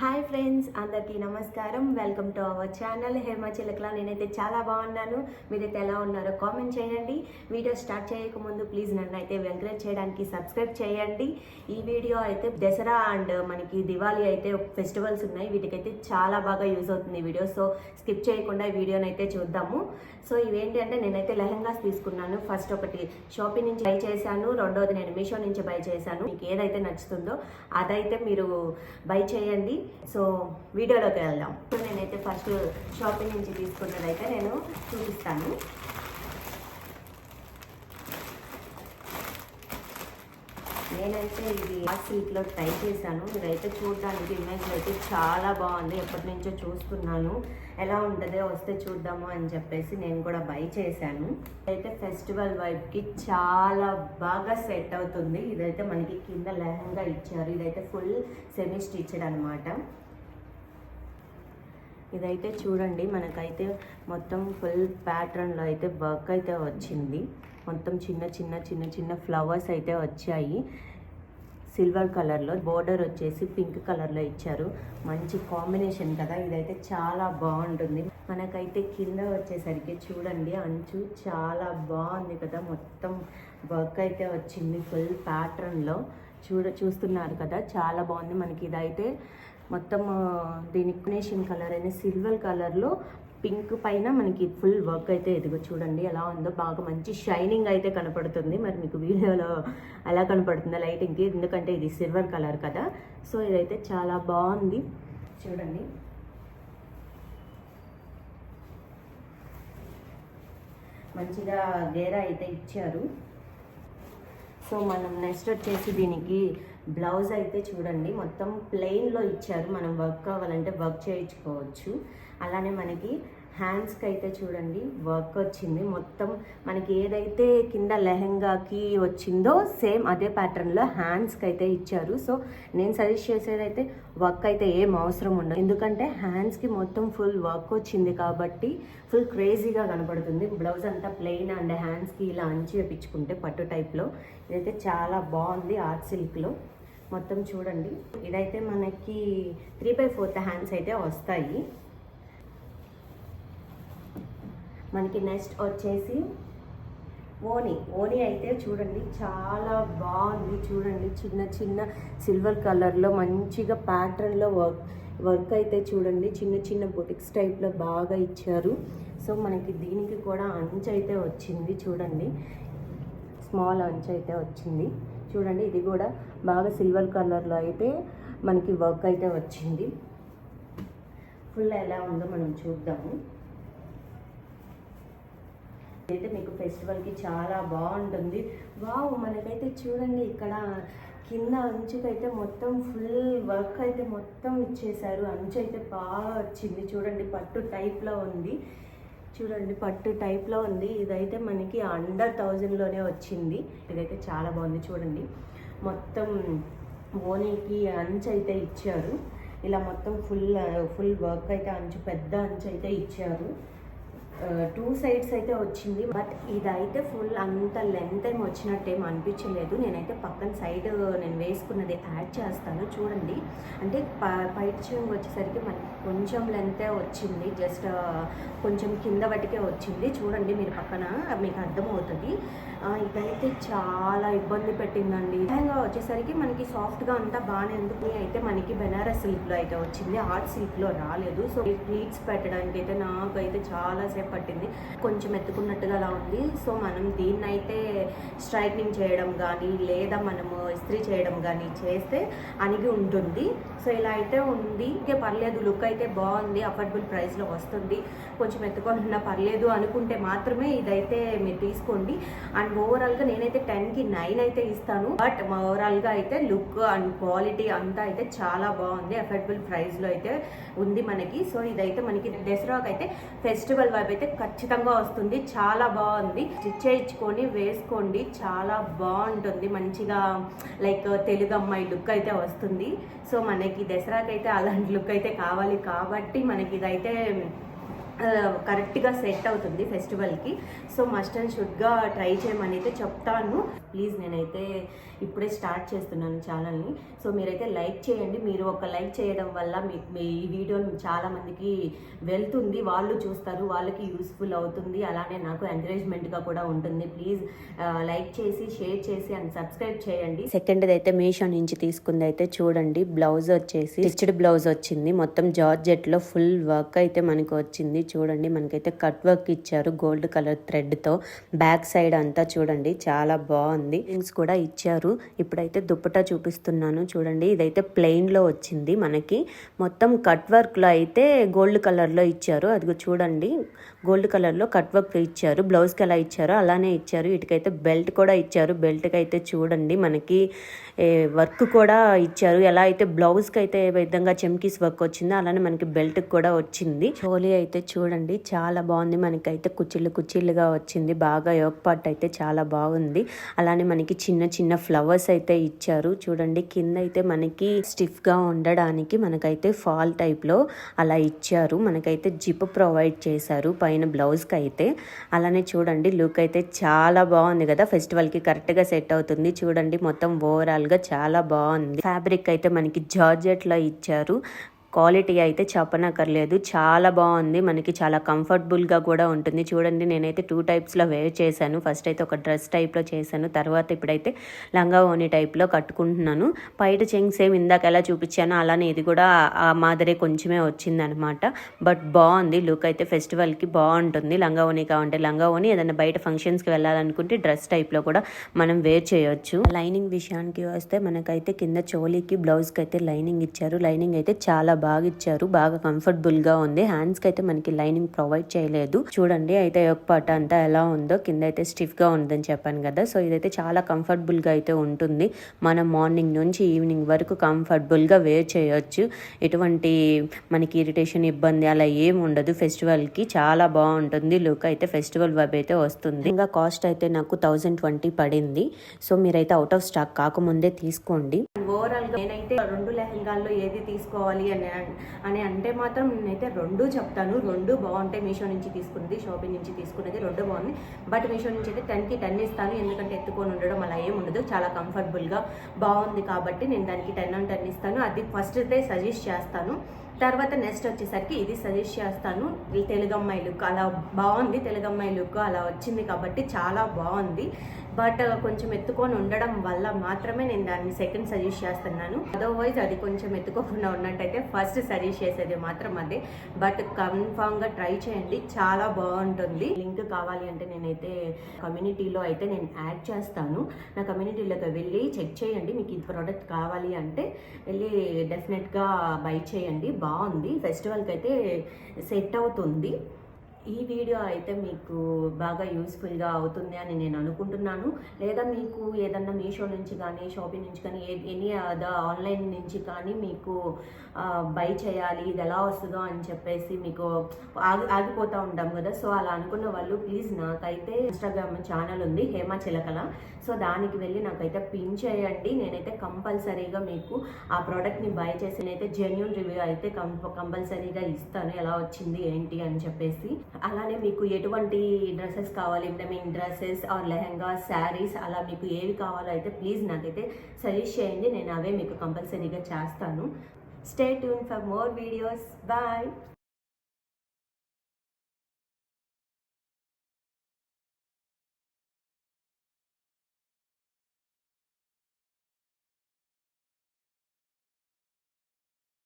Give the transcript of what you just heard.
Hi friends అందరికీ నమస్కారం. Welcome to our channel Hema Chilakala నేనైతే చాలా బాగున్నాను. మీరైతే ఎలా ఉన్నారో కామెంట్ చేయండి. వీడియో స్టార్ట్ చేయకముందు ప్లీజ్ నన్ను అయితే ఎంకరేజ్ చేయడానికి సబ్స్క్రైబ్ చేయండి. ఈ వీడియో అయితే దసరా అండ్ మనకి దివాళీ అయితే ఫెస్టివల్స్ ఉన్నాయి. వీటికైతే చాలా బాగా యూజ్ అవుతుంది ఈ వీడియో సో స్కిప్ చేయకుండా ఈ వీడియోని అయితే చూద్దాము. సో ఇవేంటి అంటే నేనైతే లెహంగాస్ తీసుకున్నాను. ఫస్ట్ ఒకటి షాపింగ్ నుంచి బై చేశాను. రెండోది నేను మీషో నుంచి బై చేశాను. మీకు ఏదైతే నచ్చుతుందో అదైతే మీరు బై చేయండి. సో వీడియోలోకి వెళ్దాం. సో నేనైతే ఫస్ట్ షాపింగ్ నుంచి తీసుకున్నదైతే నేను చూపిస్తాను. నేనైతే ఇది ఆ సిల్క్లో ట్రై చేశాను. ఇదైతే చూడడానికి ఇమేజ్ అయితే చాలా బాగుంది. ఎప్పటి నుంచో చూస్తున్నాను. ఎలా ఉంటుందో వస్తే చూద్దాము అని చెప్పేసి నేను కూడా బై చేశాను. అయితే ఫెస్టివల్ వైబ్కి చాలా బాగా సెట్ అవుతుంది. ఇదైతే మనకి కింద లెహంగా ఇచ్చారు. ఇదైతే ఫుల్ సెమీ స్టిచ్డ్ అనమాట ఇదైతే చూడండి మనకైతే మొత్తం ఫుల్ ప్యాటర్న్లో అయితే వర్క్ అయితే వచ్చింది. మొత్తం చిన్న చిన్న చిన్న చిన్న ఫ్లవర్స్ అయితే వచ్చాయి. సిల్వర్ కలర్లో బోర్డర్ వచ్చేసి పింక్ కలర్లో ఇచ్చారు. మంచి కాంబినేషన్ కదా ఇదైతే చాలా బాగుంటుంది. మనకైతే కింద వచ్చేసరికి చూడండి అంచు చాలా బాగుంది కదా మొత్తం వర్క్ అయితే వచ్చింది ఫుల్ ప్యాటర్న్లో. చూడ చూస్తున్నారు కదా చాలా బాగుంది మనకి ఇదైతే మొత్తం దీని కాంబినేషన్ కలర్ అయిన సిల్వర్ కలర్లో పింక్ పైన మనకి ఫుల్ వర్క్ అయితే ఎదుగు చూడండి ఎలా ఉందో బాగా మంచి షైనింగ్ అయితే కనపడుతుంది. మరి మీకు వీడియోలో ఎలా కనపడుతుందో లైటింగ్కి ఎందుకంటే ఇది సిల్వర్ కలర్ కదా. సో ఇదైతే చాలా బాగుంది. చూడండి. మంచిగా గేరా అయితే ఇచ్చారు. సో మనం నెక్స్ట్ వచ్చేసి దీనికి బ్లౌజ్ అయితే చూడండి మొత్తం ప్లెయిన్లో ఇచ్చారు. మనం వర్క్ కావాలంటే వర్క్ చేయించుకోవచ్చు. అలానే మనకి హ్యాండ్స్కి అయితే చూడండి వర్క్ వచ్చింది. మొత్తం మనకి ఏదైతే కింద లెహంగాకి వచ్చిందో సేమ్ అదే ప్యాటర్న్లో హ్యాండ్స్కి అయితే ఇచ్చారు. సో నేను సజెస్ట్ చేసేదైతే వర్క్ అయితే ఏం అవసరం ఉండదు. ఎందుకంటే హ్యాండ్స్కి మొత్తం ఫుల్ వర్క్ వచ్చింది కాబట్టి ఫుల్ క్రేజీగా కనబడుతుంది. బ్లౌజ్ అంతా ప్లెయిన్ అండ్ హ్యాండ్స్కి ఇలా అంచి వేపించుకుంటే పట్టు టైప్లో ఇదైతే చాలా బాగుంది ఆర్ట్ సిల్క్లో మొత్తం చూడండి. ఇదైతే మనకి త్రీ బై ఫోర్త్ హ్యాండ్స్ అయితే వస్తాయి. మనకి నెక్స్ట్ వచ్చేసి ఓని. ఓని అయితే చూడండి చాలా బాగుంది. చూడండి చిన్న చిన్న సిల్వర్ కలర్లో మంచిగా ప్యాటర్న్లో వర్క్ వర్క్ అయితే చూడండి. చిన్న చిన్న బొటిక్స్ టైప్లో బాగా ఇచ్చారు. సో మనకి దీనికి కూడా అంచు అయితే వచ్చింది చూడండి. స్మాల్ అంచు అయితే వచ్చింది. చూడండి ఇది కూడా బాగా సిల్వర్ కలర్లో అయితే మనకి వర్క్ అయితే వచ్చింది. ఫుల్ ఎలా ఉందో మనం చూద్దాము. అయితే మీకు ఫెస్టివల్కి చాలా బాగుంటుంది. వావ్! మనకైతే చూడండి ఇక్కడ కింద అంచుకైతే మొత్తం ఫుల్ వర్క్ అయితే మొత్తం ఇచ్చేసారు అంచు అయితే బాగా వచ్చింది. చూడండి పట్టు టైప్లో ఉంది. చూడండి పట్టు టైప్లో ఉంది. ఇదైతే మనకి అండర్ థౌజండ్లోనే వచ్చింది. ఇదైతే చాలా బాగుంది చూడండి. మొత్తం ఓనీకి అంచు అయితే ఇచ్చారు. ఇలా మొత్తం ఫుల్ ఫుల్ వర్క్ అయితే అంచు పెద్ద అంచు అయితే ఇచ్చారు. టూ సైడ్స్ అయితే వచ్చింది బట్ ఇదైతే ఫుల్ అంత లెంత్ ఏం వచ్చినట్టు ఏం అనిపించలేదు. నేనైతే పక్కన సైడ్ నేను వేసుకున్నది యాడ్ చేస్తాను చూడండి. అంటే ప- పైట చెంగు వచ్చేసరికి మనకి కొంచెం లెంతే వచ్చింది జస్ట్ కొంచెం కింద బట్టికే వచ్చింది. చూడండి మీరు పక్కన మీకు అర్థమవుతుంది. ఇదైతే చాలా ఇబ్బంది పెట్టిందండి. లెహంగా వచ్చేసరికి మనకి సాఫ్ట్గా అంతా బాగానే ఎందుకు అయితే మనకి బెనారస్ సిల్క్లో అయితే వచ్చింది. ఆర్ట్ సిల్క్లో రాలేదు. సో ప్లీట్స్ పెట్టడానికి అయితే నాకైతే చాలా సేపు పట్టింది. కొంచెం ఎత్తుకున్నట్టుగా అలా ఉంది. సో మనం దీన్నైతే స్ట్రైట్నింగ్ చేయడం కానీ లేదా మనము ఇస్త్రీ చేయడం కానీ చేస్తే అనిగి ఉంటుంది. సో ఇలా అయితే ఉంది. ఇంకే పర్లేదు లుక్ అయితే బాగుంది అఫోర్డబుల్ ప్రైస్లో వస్తుంది. కొంచెం ఎత్తుకొని పర్లేదు అనుకుంటే మాత్రమే ఇదైతే మీరు తీసుకోండి. అండ్ ఓవరాల్గా నేనైతే టెన్కి నైన్ అయితే ఇస్తాను. బట్ ఓవరాల్గా అయితే లుక్ అండ్ క్వాలిటీ అంతా అయితే చాలా బాగుంది. అఫోర్డబుల్ ప్రైస్లో అయితే ఉంది మనకి. సో ఇదైతే మనకి దసరాకి అయితే ఫెస్టివల్ వైపు అయితే ఖచ్చితంగా వస్తుంది. చాలా బాగుంది. స్టిచ్ చేయించుకొని వేసుకోండి. చాలా బాగుంటుంది. మంచిగా లైక్ తెలుగు అమ్మాయి లుక్ అయితే వస్తుంది. సో మనకి దసరాకైతే అలాంటి లుక్ అయితే కావాలి. కాబట్టి మనకి ఇదైతే కరెక్ట్గా సెట్ అవుతుంది ఫెస్టివల్కి. సో మస్ట్ అండ్ షుడ్గా ట్రై చేయమని అయితే చెప్తాను. ప్లీజ్ నేనైతే ఇప్పుడే స్టార్ట్ చేస్తున్నాను ఛానల్ని. సో మీరైతే లైక్ చేయండి. మీరు ఒక లైక్ చేయడం వల్ల మీ ఈ వీడియో చాలామందికి వెళ్తుంది. వాళ్ళు చూస్తారు వాళ్ళకి యూస్ఫుల్ అవుతుంది. అలానే నాకు ఎంకరేజ్మెంట్గా కూడా ఉంటుంది. ప్లీజ్ లైక్ చేసి షేర్ చేసి అండ్ సబ్స్క్రైబ్ చేయండి. సెకండ్ అయితే మీషో నుంచి తీసుకుంది అయితే చూడండి. బ్లౌజ్ వచ్చేసి స్టిచ్డ్ బ్లౌజ్ వచ్చింది. మొత్తం జార్జెట్లో ఫుల్ వర్క్ అయితే మనకు వచ్చింది. చూడండి. మనకైతే కట్ వర్క్ ఇచ్చారు గోల్డ్ కలర్ థ్రెడ్తో. బ్యాక్ సైడ్ అంతా చూడండి. చాలా బాగుంది. థింగ్స్ కూడా ఇచ్చారు. ఇప్పుడైతే దుప్పటా చూపిస్తున్నాను. చూడండి. ఇదైతే ప్లెయిన్లో వచ్చింది మనకి. మొత్తం కట్ వర్క్లో అయితే గోల్డ్ కలర్లో ఇచ్చారు. అది చూడండి. గోల్డ్ కలర్లో కట్ వర్క్ ఇచ్చారు బ్లౌజ్కి ఎలా ఇచ్చారో అలానే ఇచ్చారు. వీటికైతే బెల్ట్ కూడా ఇచ్చారు. బెల్ట్కి అయితే చూడండి మనకి వర్క్ కూడా ఇచ్చారు. ఎలా అయితే బ్లౌజ్కి అయితే ఏ విధంగా చెమ్కీస్ వర్క్ వచ్చిందో అలానే మనకి బెల్ట్ కూడా వచ్చింది. చోలీ అయితే చూడండి చాలా బాగుంది. మనకైతే కుచ్చిళ్ళు కుచ్చిళ్ళుగా వచ్చింది. బాగా యోక్ పార్ట్ అయితే చాలా బాగుంది. అలానే మనకి చిన్న చిన్న ఫ్లవర్స్ అయితే ఇచ్చారు. చూడండి కింద అయితే మనకి స్టిఫ్గా ఉండడానికి మనకైతే ఫాల్ టైప్లో అలా ఇచ్చారు. మనకైతే జిప్ ప్రొవైడ్ చేశారు. పైన బ్లౌజ్కి అయితే అలానే చూడండి లుక్ అయితే చాలా బాగుంది కదా. ఫెస్టివల్కి కరెక్ట్గా సెట్ అవుతుంది. చూడండి మొత్తం ఓవరాల్గా చాలా బాగుంది. ఫ్యాబ్రిక్ అయితే మనకి జార్జెట్లో ఇచ్చారు. క్వాలిటీ అయితే చెప్పనక్కర్లేదు. చాలా బాగుంది. మనకి చాలా కంఫర్టబుల్గా కూడా ఉంటుంది. చూడండి నేనైతే టూ టైప్స్లో వేర్ చేశాను. ఫస్ట్ అయితే ఒక డ్రెస్ టైప్లో చేశాను. తర్వాత ఇప్పుడైతే లంగా ఓని టైప్లో కట్టుకుంటున్నాను. బయట చెంగ్ సేమ్ ఇందాక ఎలా చూపించాను అలానే ఇది కూడా ఆ మాదిరే కొంచెమే వచ్చిందనమాట. బట్ బాగుంది. లుక్ అయితే ఫెస్టివల్కి బాగుంటుంది. లంగా ఓని కావంటే లంగా ఓని ఏదైనా బయట ఫంక్షన్స్కి వెళ్ళాలనుకుంటే డ్రెస్ టైప్లో కూడా మనం వేర్ చేయొచ్చు. లైనింగ్ విషయానికి వస్తే మనకైతే కింద చోలీకి బ్లౌజ్కి అయితే లైనింగ్ ఇచ్చారు. లైనింగ్ అయితే చాలా బాగా ఇచ్చారు బాగా కంఫర్టబుల్గా ఉంది. హ్యాండ్స్కి అయితే మనకి లైనింగ్ ప్రొవైడ్ చేయలేదు. చూడండి అయితే ఒక పాట అంతా ఎలా ఉందో కింద అయితే స్టిఫ్గా ఉందని చెప్పాను కదా. సో ఇదైతే చాలా కంఫర్టబుల్గా అయితే ఉంటుంది. మనం మార్నింగ్ నుంచి ఈవినింగ్ వరకు కంఫర్టబుల్గా వేర్ చేయొచ్చు. ఎటువంటి మనకి ఇరిటేషన్ ఇబ్బంది అలా ఏం ఉండదు. ఫెస్టివల్కి చాలా బాగుంటుంది. లుక్ అయితే ఫెస్టివల్ వైబ్ అయితే వస్తుంది. ఇంకా కాస్ట్ అయితే నాకు థౌజండ్ ట్వంటీ పడింది. సో మీరైతే అవుట్ ఆఫ్ స్టాక్ కాకముందే తీసుకోండి. ఓవరాల్గా నేనైతే రెండు లెహంగాల్లో ఏది తీసుకోవాలి అని అని అంటే మాత్రం నేనైతే రెండు చెప్తాను. రెండు బాగుంటాయి మీషో నుంచి తీసుకున్నది షాపింగ్ నుంచి తీసుకున్నది రెండు బాగుంది బట్ మీషో నుంచి అయితే టెన్కి టెన్ ఇస్తాను. ఎందుకంటే ఎత్తుకొని ఉండడం అలా ఏం ఉండదు. చాలా కంఫర్టబుల్గా బాగుంది కాబట్టి నేను దానికి టెన్ అండ్ టెన్ ఇస్తాను. అది ఫస్ట్ అయితే సజెస్ట్ చేస్తాను. తర్వాత నెక్స్ట్ వచ్చేసరికి ఇది సజెస్ట్ చేస్తాను. తెలుగు తెలుగమ్మాయి లుక్ అలా బాగుంది తెలుగమ్మాయి లుక్ అలా వచ్చింది కాబట్టి చాలా బాగుంది. బట్ uh, కొంచెం ఎత్తుకొని ఉండడం వల్ల మాత్రమే నేను దాన్ని సెకండ్ సజెస్ట్ చేస్తున్నాను. అదర్వైజ్ అది కొంచెం ఎత్తుకోకుండా ఉన్నట్టయితే ఫస్ట్ సజెస్ట్ చేసేది మాత్రం అదే. బట్ కన్ఫామ్గా ట్రై చేయండి. చాలా బాగుంటుంది. లింక్ కావాలి అంటే నేనైతే కమ్యూనిటీలో అయితే నేను యాడ్ చేస్తాను. నా కమ్యూనిటీలోకి వెళ్ళి చెక్ చేయండి. మీకు ఈ ప్రోడక్ట్ కావాలి అంటే వెళ్ళి డెఫినెట్గా బై చేయండి. బాగుంది. ఫెస్టివల్కి అయితే సెట్ అవుతుంది. ఈ వీడియో అయితే మీకు బాగా యూస్ఫుల్గా అవుతుంది అని నేను అనుకుంటున్నాను. లేదా మీకు ఏదన్నా మీషో నుంచి కానీ షాపింగ్ నుంచి కానీ ఎనీ అదర్ ఆన్లైన్ నుంచి కానీ మీకు బై చేయాలి ఇది ఎలా వస్తుందో అని చెప్పేసి మీకు ఆగి ఆగిపోతూ ఉంటాం కదా. సో అలా అనుకున్న వాళ్ళు ప్లీజ్ నాకైతే ఇన్స్టాగ్రామ్ ఛానల్ ఉంది హేమ చిలకల. సో దానికి వెళ్ళి నాకైతే పిన్ చేయండి. నేనైతే కంపల్సరీగా మీకు ఆ ప్రోడక్ట్ని బై చేసి నేనైతే జెన్యున్ రివ్యూ అయితే కంపల్సరీగా ఇస్తాను. ఎలా వచ్చింది ఏంటి అని చెప్పేసి. అలానే మీకు ఎటువంటి డ్రెస్సెస్ కావాలి అంటే mean dresses or lehenga saris అలా మీకు ఏవి కావాలో అయితే ప్లీజ్ నాకైతే సజెస్ట్ చేయండి నేను అవే మీకు కంపల్సరీగా చేస్తాను. Stay tune for more videos bye